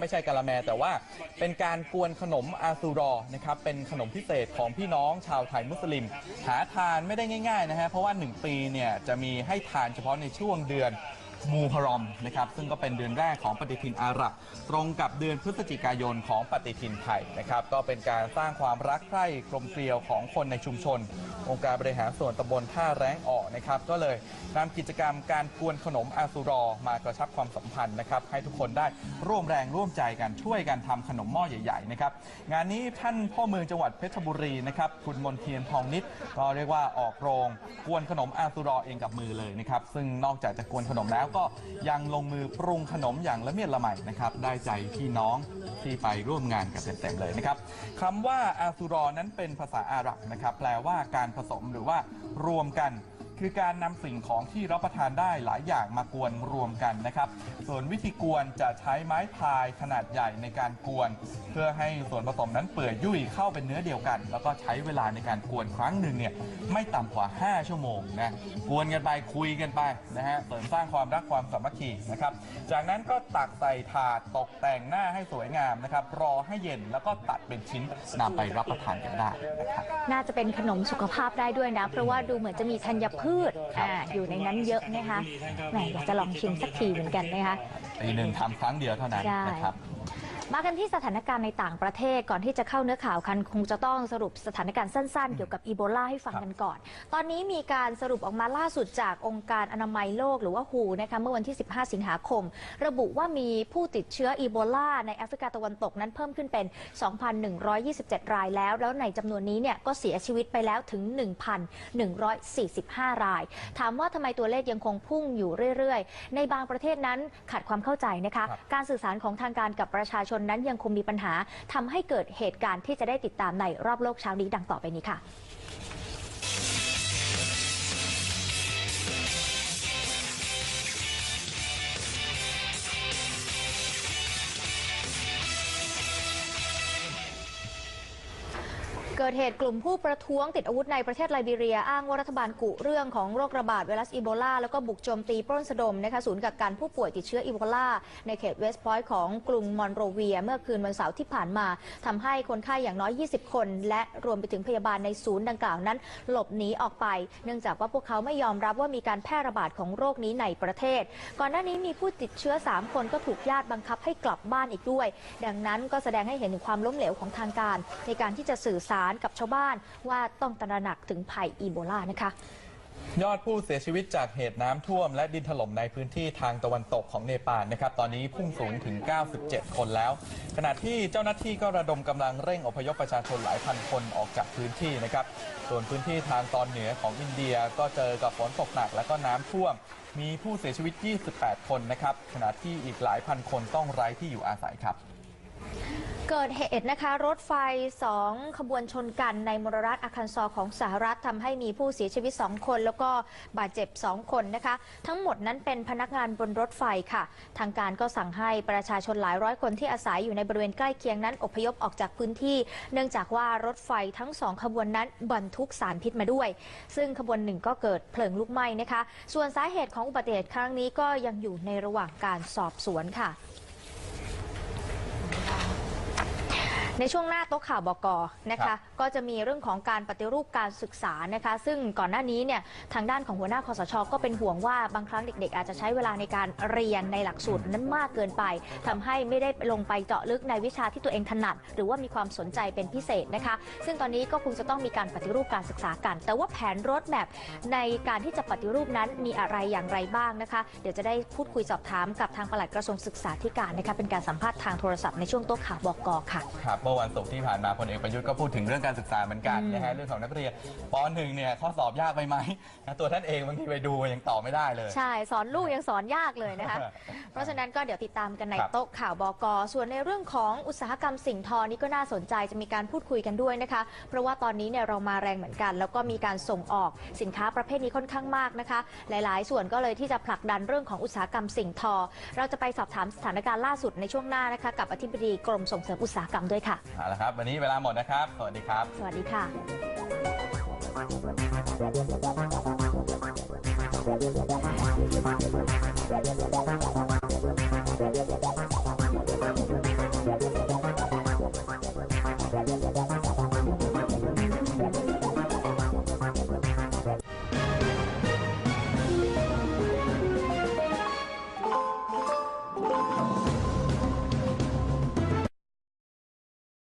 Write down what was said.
ไม่ใช่กะละแมแต่ว่าเป็นการกวนขนมอาซูรอนะครับเป็นขนมพิเศษของพี่น้องชาวไทยมุสลิม หาทานไม่ได้ง่ายๆนะฮะเพราะว่า 1 ปีเนี่ยจะมีให้ทานเฉพาะในช่วงเดือน มูฮารอมนะครับซึ่งก็เป็นเดือนแรกของปฏิทินอาหรับ ตรงกับเดือนพฤศจิกายนของปฏิทินไทยนะครับก็เป็นการสร้างความรักใคร่กลมเกลียวของคนในชุมชน องค์การบริหารส่วนตำบลท่าแรงออกนะครับก็เลยนำกิจกรรมการกวนขนมอาซูรอมากระชับความสัมพันธ์นะครับให้ทุกคนได้ร่วมแรงร่วมใจกันช่วยกันทำขนมหม้อใหญ่ๆนะครับงานนี้ท่านพ่อเมืองจังหวัดเพชรบุรีนะครับคุณมนเทียนทองนิดก็เรียกว่าออกโรง กวนขนมอาซูรอเองกับมือเลยนะครับซึ่งนอกจากจะกวนขนมแล้วก็ยังลงมือปรุงขนมอย่างละเมียดละไมนะครับ ได้ใจพี่น้องที่ไปร่วมงานกันเต็มๆเลยนะครับคำว่าอาซูรอนั้นเป็นภาษาอาหรับนะครับ แปลว่าการผสมหรือว่ารวมกัน คือการนำสิ่งของที่รับประทานได้หลายอย่างมากวนรวมกันนะครับ ส่วนวิธีกวนจะใช้ไม้พายขนาดใหญ่ในการกวน เพื่อให้ส่วนผสมนั้นเปื่อยยุ่ยเข้าเป็นเนื้อเดียวกัน แล้วก็ใช้เวลาในการกวนครั้งหนึ่งเนี่ยไม่ต่ำกว่า 5 ชั่วโมงนะกวนกันไปคุยกันไปนะฮะเสริมสร้างความรักความสามัคคีนะครับจากนั้นก็ตักใส่ถาดตกแต่งหน้าให้สวยงามนะครับรอให้เย็นแล้วก็ตัดเป็นชิ้นนำไปรับประทานกันได้นะครับน่าจะเป็นขนมสุขภาพได้ด้วยนะ เพราะว่าดูเหมือนจะมีธัญพืชอ่าอยู่ในนั้นเยอะนะคะแหมอยากจะลองชิมสักทีเหมือนกันนะคะ ปีหนึ่งทำครั้งเดียวเท่านั้นใช่ นะครับ มากันที่สถานการณ์ในต่างประเทศก่อนที่จะเข้าเนื้อข่าวคันคงจะต้องสรุปสถานการณ์สั้นๆ เกี่ยวกับอีโบลาให้ฟังกันก่อน ตอนนี้มีการสรุปออกมาล่าสุดจากองค์การอนามัยโลกหรือว่าฮูนะคะเมื่อวันที่ 15 สิงหาคม ระบุว่ามีผู้ติดเชื้ออีโบลาในแอฟริกาตะวันตกนั้นเพิ่มขึ้นเป็น 2,127 รายแล้ว แล้วในจำนวนนี้เนี่ยก็เสียชีวิตไปแล้วถึง 1,145 ราย ถามว่าทำไมตัวเลขยังคงพุ่งอยู่เรื่อยๆ ในบางประเทศนั้นขาดความเข้าใจนะคะครับการสื่อสารของทางการกับประชาชนนั้นยังคงมีปัญหาทำให้เกิดเหตุการณ์ที่จะได้ติดตามในรอบโลกเช้านี้ดังต่อไปนี้ค่ะ เกิดเหตุกลุ่มผู้ประท้วงติดอาวุธในประเทศไลบีเรีย อ้างว่ารัฐบาลกุเรื่องของโรคระบาดไวรัสอีโบลา แล้วก็บุกโจมตีปล้นสะดมนะคะศูนย์กักกันผู้ป่วยติดเชื้ออีโบลา ในเขตเวสต์พอยต์ของกรุงมอนโรเวีย เมื่อคืนวันเสาร์ที่ผ่านมาทำให้คนไข้อย่างน้อย 20 คน และรวมไปถึงพยาบาลในศูนย์ดังกล่าวนั้น หลบหนีออกไป เนื่องจากว่าพวกเขาไม่ยอมรับว่ามีการแพร่ระบาดของโรคนี้ในประเทศ ก่อนหน้านี้มีผู้ติดเชื้อ 3 คนก็ถูกญาติบังคับให้กลับบ้านอีกด้วย ดังนั้นก็แสดงให้เห็นถึงความล้มเหลวของทางการ ในการที่จะสื่อสารกับชาวบ้าน ว่าต้องตระหนักถึงภัยอีโบลานะคะยอดผู้เสียชีวิตจากเหตุน้ำท่วม และดินถล่มในพื้นที่ทางตะวันตกของเนปาลนะครับตอนนี้พุ่งสูงถึง 97 คนแล้ว ขณะที่เจ้าหน้าที่ก็ระดมกำลังเร่งอพยพประชาชนหลายพันคนออกจากพื้นที่นะครับส่วนพื้นที่ทางตอนเหนือของอินเดียก็เจอกับฝนตกหนักและก็น้ำท่วม มีผู้เสียชีวิต 28 คนนะครับขณะที่อีกหลายพันคนต้องไร้ที่อยู่อาศัยครับ เกิดเหตุนะคะ รถไฟสองขบวนชนกันในมรรัฐอาคันซอของสหรัฐทำให้มีผู้เสียชีวิต 2 คน แล้วก็บาดเจ็บ 2 คนนะคะ ทั้งหมดนั้นเป็นพนักงานบนรถไฟค่ะ ทางการก็สั่งให้ประชาชนหลายร้อยคนที่อาศัยอยู่ในบริเวณใกล้เคียงนั้นอพยพออกจากพื้นที่ เนื่องจากว่ารถไฟทั้งสองขบวนนั้นบรรทุกสารพิษมาด้วย ซึ่งขบวนหนึ่งก็เกิดเพลิงลุกไหม้นะคะ ส่วนสาเหตุของอุบัติเหตุครั้งนี้ก็ยังอยู่ในระหว่างการสอบสวนค่ะ ในช่วงหน้าโต๊ะข่าวบกนะครัคะบก็จะมีเรื่องของการปฏิรูปการศึกษานะคะ ซึ่งก่อนหน้านี้เนี่ยทางด้านของหัวหน้าคอสช ก็เป็นห่วงว่าบางครั้งเด็ก ๆ อาจจะใช้เวลาในการเรียนในหลักสูตรนั้นมากเกินไปทำให้ไม่ได้ลงไปเจาะลึกในวิชาที่ตัวเองถนัด หรือว่ามีความสนใจเป็นพิเศษนะคะ ซึ่งตอนนี้ก็คงจะต้องมีการปฏิรูปการศึกษากัน แต่ว่าแผนรถแมพในการที่จะปฏิรูปนั้นมีอะไรอย่างไรบ้างนะคะ เดี๋ยวจะได้พูดคุยสอบถามกับทางปลัดกระทรวงศึกษาธิการนะคะเป็นการสัมภาษณ์ทางโทรศัพท์ในช่วงโต๊ะข่าวบกค่ะครับเมื่อวันศุกร์ที่ผ่านมาพลเอกประยุทธ์ก็พูดถึงเรื่องการศึกษาเหมือนกันอืมนะฮะเรื่องของนักเรียนป .1 เนี่ยข้อสอบยากไปไหมนะตัวท่านเองบางทีไปดูยังตอบไม่ได้เลย ใช่สอนลูกยังสอนยากเลยนะคะ เพราะฉะนั้นก็เดี๋ยวติดตามกันในครับโต๊ะข่าวบก ส่วนในเรื่องของอุตสาหกรรมสิ่งทอนี่ก็น่าสนใจจะมีการพูดคุยกันด้วยนะคะ เพราะว่าตอนนี้เนี่ยเรามาแรงเหมือนกัน แล้วก็มีการส่งออกสินค้าประเภทนี้ค่อนข้างมากนะคะ หลาย ๆ ส่วนก็เลยที่จะผลักดันเรื่องของอุตสาหกรรมสิ่งทอ เราจะไปสอบถามสถานการณ์ล่าสุดในช่วงหน้านะคะ กับอธิบดีกรมส่งเสริมอุตสาหกรรมด้วยค่ะ เอาละครับ วันนี้เวลาหมดนะครับ สวัสดีครับ สวัสดีค่ะ Thank you. ค่ะ